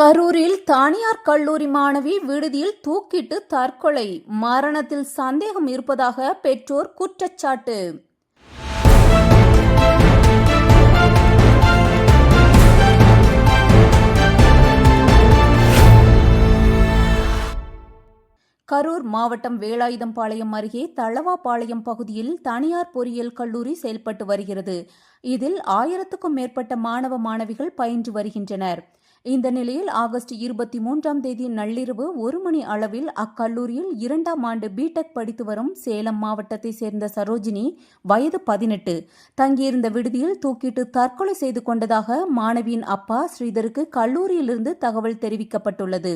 கரூரில் தனியார் கல்லூரி மாணவி விடுதியில் தூக்கிட்டு தற்கொலை. மரணத்தில் சந்தேகம் இருப்பதாக பெற்றோர் குற்றச்சாட்டு. கரூர் மாவட்டம் வேலாயுதம்பாளையம் அருகே தளவாபாளையம் பகுதியில் தனியார் பொறியியல் கல்லூரி செயல்பட்டு வருகிறது. இதில் ஆயிரத்துக்கும் மேற்பட்ட மாணவ மாணவிகள் பயின்று வருகின்றனர். இந்த நிலையில் ஆகஸ்ட் இருபத்தி மூன்றாம் தேதி நள்ளிரவு ஒரு மணி அளவில் அக்கல்லூரியில் இரண்டாம் ஆண்டு பிடெக் படித்து வரும் சேலம் மாவட்டத்தைச் சேர்ந்த சரோஜினி வயது பதினெட்டு. தங்கியிருந்த விடுதியில் தூக்கிட்டு தற்கொலை செய்து கொண்டதாக மாணவியின் அப்பா ஸ்ரீதருக்கு கல்லூரியிலிருந்து தகவல் தெரிவிக்கப்பட்டுள்ளது.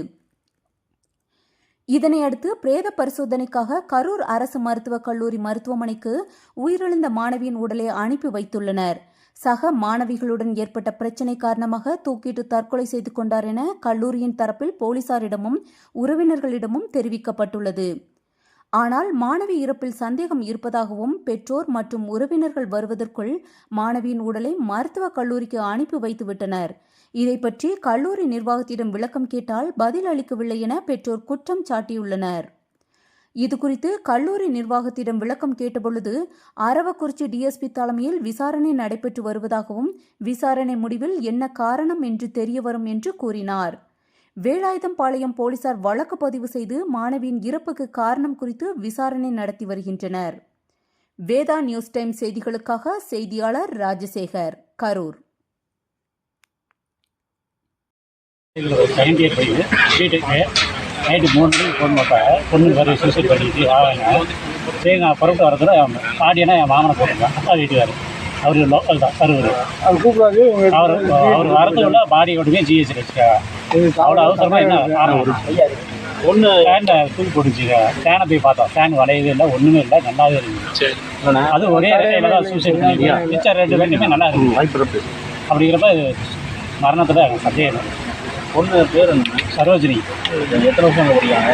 இதனையடுத்து பிரேத பரிசோதனைக்காக கரூர் அரசு மருத்துவக் கல்லூரி மருத்துவமனைக்கு உயிரிழந்த மாணவியின் உடலை அனுப்பி வைத்துள்ளனர். சக மாணவிகளுடன் ஏற்பட்ட பிரச்சினை காரணமாக தூக்கிட்டு தற்கொலை செய்து கொண்டார் என கல்லூரியின் தரப்பில் போலீசாரிடமும் உறவினர்களிடமும் தெரிவிக்கப்பட்டுள்ளது. ஆனால் மாணவி இறப்பில் சந்தேகம் இருப்பதாகவும் பெற்றோர் மற்றும் உறவினர்கள் வருவதற்குள் மாணவியின் உடலை மருத்துவக் கல்லூரிக்கு அனுப்பி வைத்துவிட்டனர். இதை பற்றி கல்லூரி நிர்வாகத்திடம் விளக்கம் கேட்டால் பதில் அளிக்கவில்லை என பெற்றோர் குற்றம் சாட்டியுள்ளனர். இதுகுறித்து கல்லூரி நிர்வாகத்திடம் விளக்கம் கேட்டபொழுது அரவக்குறிச்சி டிஎஸ்பி தலைமையில் விசாரணை நடைபெற்று வருவதாகவும் விசாரணை முடிவில் என்ன காரணம் என்று தெரியவரும் என்று கூறினார். வேலாயுதம்பாளையம் போலீசார் வழக்கு பதிவு செய்து மாணவியின் இறப்புக்கு காரணம் குறித்து விசாரணை நடத்தி வருகின்றனர். வேதா நியூஸ் டைம் செய்திகளுக்காக செய்தியாளர் ராஜசேகர் கரூர். நைட்டு மூணு மணிக்கு ஃபோன் போட்டாங்க பொண்ணு வர சூசைட் பண்ணிட்டு ஆவாங்க சரி நான் புறப்பட்டு வரதுல ஆடியனா என் மாமனை போட்டிருக்கேன். அப்பா வீட்டுக்கார். அவர் லோக்கல் தான் கரூர். அது கூப்பிடாது அவர் அவர் வரதுக்குள்ள பாடி ஓடுமே ஜிஹெச் வச்சுக்காங்க அவ்வளோ அவசரமாக என்ன காரணம் ஒன்று ஃபேனை தூக்கி போட்டுச்சுங்க ஃபேனை போய் பார்த்தோம். ஃபேன் வளையவே இல்லை ஒன்றுமே இல்லை நல்லாவே இருந்துச்சு அது ஒரே ரெட்டையில தான் சூசைட் பண்ணிருக்கீங்க மிச்சம் ரெண்டு ரெண்டுமே நல்லா இருக்கு அப்படிங்கிறப்ப மரணத்தில் எனக்கு சந்தேகம். பொண்ணு பேர் சரோஜினி. எத்தனை வருஷம் அங்கே படிக்காங்க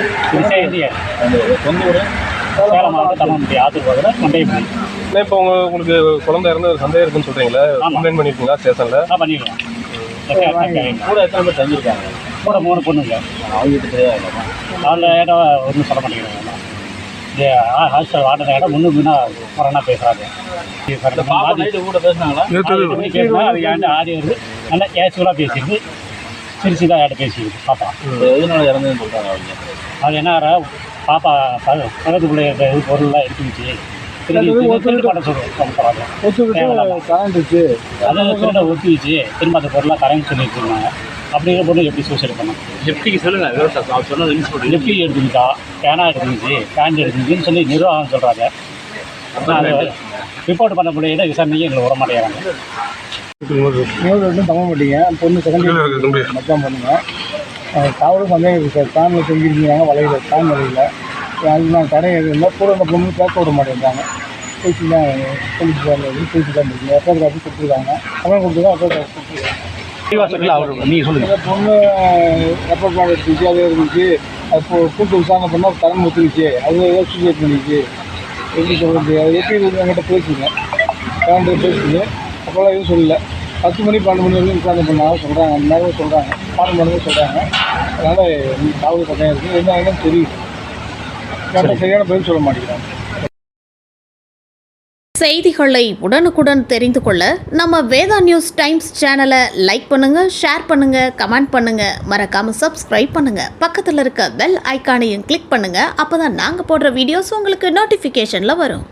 ஊர் சேலம் மாவட்டம் தமிழ்மட்டி ஆத்தூர் மண்டையப்பள்ளி இல்லை இப்போ உங்க உங்களுக்கு குழந்தை இறந்து ஒரு சந்தேகம் இருக்குன்னு சொல்றீங்களா ஆமா. கம்ப்ளைண்ட் பண்ணிருக்கீங்களா ஸ்டேஷன்ல நான் பண்ணிடுவேன் கூட கூட எத்தனை பேர் தங்கியிருக்காங்க? மூணு பொண்ணுங்க அவங்க கிட்ட தெரியாதுல்லம்மா நாலு இடம் ஒன்றும் சொல்ல மாட்டேங்கிறாங்க. ஹாஸ்டல் வாட்டின இடம் முன்னு முன்னா கொரோனா பேசுகிறாங்க கூட பேசுனாங்களா? ஆடி வருது நல்லா கேஷுவலாக பேசியிருக்கு. சிரிச்சு தான் யார்ட்ட பேசியிருக்கு பாப்பா. எதனால இறந்ததுன்னு சொல்றாங்க அவங்க? அது என்ன பாப்பா ப- பக்கத்துக்குள்ளே இருக்க இது பொருள்லாம் எடுத்துக்கிச்சு சொல்கிறாங்க ஒத்திச்சு திரும்ப அந்த பொருளாக கரண்ட் சொல்லி வச்சுருந்தாங்க அப்படிங்கிற பொண்ணு எப்படி சூசைட் பண்ணோம் லெஃப்டிக்கு சொல்லுங்க அவர் சொன்னது எடுத்துக்கிட்டா பேனா எடுத்துக்கிச்சு பேண்ட் எடுத்துக்கிச்சுன்னு சொல்லி நிர்வாகம் சொல்கிறாங்க அது ரிப்போர்ட் பண்ண முடியல விசாரணைக்கு எங்களை விட மாட்டேங்கிறாங்க. மூணு வருஷம் தங்க மாட்டீங்க. பொண்ணு செகண்ட் மச்சான் பண்ணுங்க. காவலும் சந்தேகம் இருக்குது சார். ஃபேமிலி செஞ்சுருக்கீங்க வளையல ஃபேன் வளையல அது நான் கடை எதுவும் இல்லை. கூட அந்த பொண்ணு பேச விட மாட்டேங்கிறாங்க பேசி தான் போலீஸ் பேசி தான் இருக்கீங்க எஃப்ஐஆர் காப்பி கொடுத்துருக்காங்க. அவன் கொடுத்துருக்காங்க எஃப்ஐஆர் காப்பி கொடுத்துருக்காங்க அவர். நீங்கள் சொல்லுங்கள் பொண்ணு ரெப்பர் பாடு எடுத்துச்சு அது இருந்துச்சு. அப்போ கூட்டு விசாரணை பண்ணால் கடன் அது ஏதோ சூசைட் பண்ணிச்சு. எப்படி சொல்கிறது அது எப்படி என்கிட்ட பேசுங்க கரண்ட் பேசுங்க அப்போல்லாம் எதுவும் சொல்லல. பத்து மணி பன்னெண்டு மணி வரைக்கும் விசாரணை பண்ணாங்க சொல்கிறாங்க அந்த நேரம் சொல்கிறாங்க பாடம் பண்ணவே சொல்கிறாங்க அதனால் காவல் கட்டாயம் இருக்குது என்ன என்னன்னு தெரியுது கரெக்டாக சரியான பதில் சொல்ல மாட்டேங்கிறாங்க. செய்திகளை உடனுக்குடன் தெரிந்து கொள்ள நம்ம வேதா நியூஸ் டைம்ஸ் சேனலை லைக் பண்ணுங்க ஷேர் பண்ணுங்க கமெண்ட் பண்ணுங்க. மறக்காம சப்ஸ்கிரைப் பண்ணுங்க. பக்கத்தில் இருக்க பெல் ஐக்கானையும் கிளிக் பண்ணுங்க. அப்பதான் நாங்கள் போடுற வீடியோஸ் உங்களுக்கு நோட்டிஃபிகேஷன்ல வரும்.